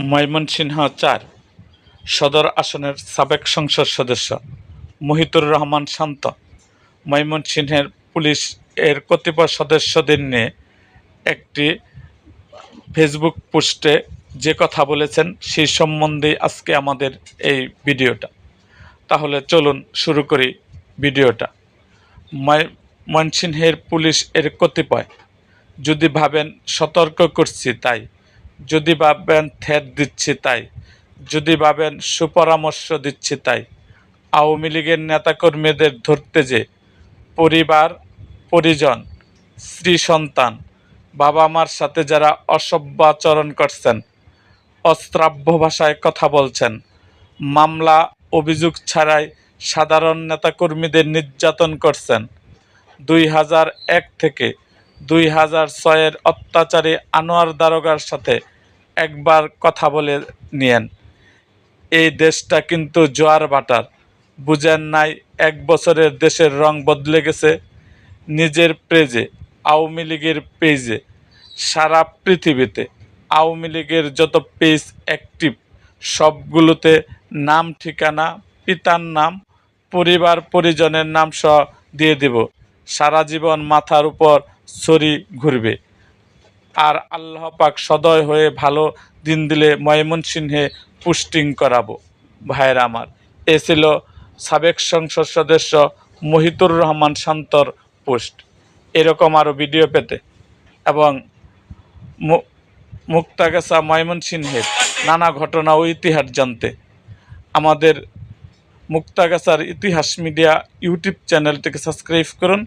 ময়মনসিংহ চার, সদর আসনের সাবেক সংসদ সদস্য মহিতুর রহমান শান্ত। ময়মনসিংহের পুলিশ এর কতিপয় সদস্যদের নিয়ে একটি ফেসবুক পোস্টে যে কথা বলেছেন, সেই সম্বন্ধে আজকে আমাদের এই ভিডিওটা। তাহলে চলুন শুরু করি ভিডিওটা। ময়- ময়মনসিংহের পুলিশ এর কতিপয় যদি ভাবেন সতর্ক করছি তাই। যদি ভাবেন থ্রেট দিচ্ছি তাই, যদি ভাবেন সুপরামর্শ দিচ্ছি তাই। আওয়ামী লীগের নেতাকর্মীদের ধরতে যে পরিবার, পরিজন, স্ত্রী, সন্তান বাবা মার সাথে যারা অসভ্য আচরণ করছেন, অস্ত্রাব্য ভাষায় কথা বলছেন, মামলা, অভিযোগ ছাড়াই সাধারণ নেতাকর্মীদের নির্যাতন করছেন, দুই হাজার এক থেকে দুই হাজার ছয়ের অত্যাচারী আনোয়ার দারোগার সাথে একবার কথা বলে নিয়েন। এই দেশটা কিন্তু জোয়ার বাটার বুঝেন নাই, এক বছরের দেশের রং বদলে গেছে। নিজের পেজে, আওয়ামী লীগের পেজে, সারা পৃথিবীতে আওয়ামী লীগের যত পেজ অ্যাক্টিভ, সবগুলোতে নাম, ঠিকানা, পিতার নাম, পরিবার, পরিজনের নাম সহ দিয়ে দেব। সারা জীবন মাথার উপর ছড়ি ঘুরবে। আর আল্লাহ পাক সদয় হয়ে ভালো দিন দিলে ময়মনসিংহে পুস্টিং করাবো। ভাইয়ের আমার, এ ছিল সাবেক সংসদ সদস্য মহিতুর রহমান শান্তর পোস্ট। এরকম আরও ভিডিও পেতে এবং মু- মুক্তাগাছা ময়মনসিংহের নানা ঘটনা ও ইতিহাস জানতে। আমাদের মুক্তাগাছার ইতিহাস মিডিয়া ইউটিউব চ্যানেলটিকে সাবস্ক্রাইব করুন।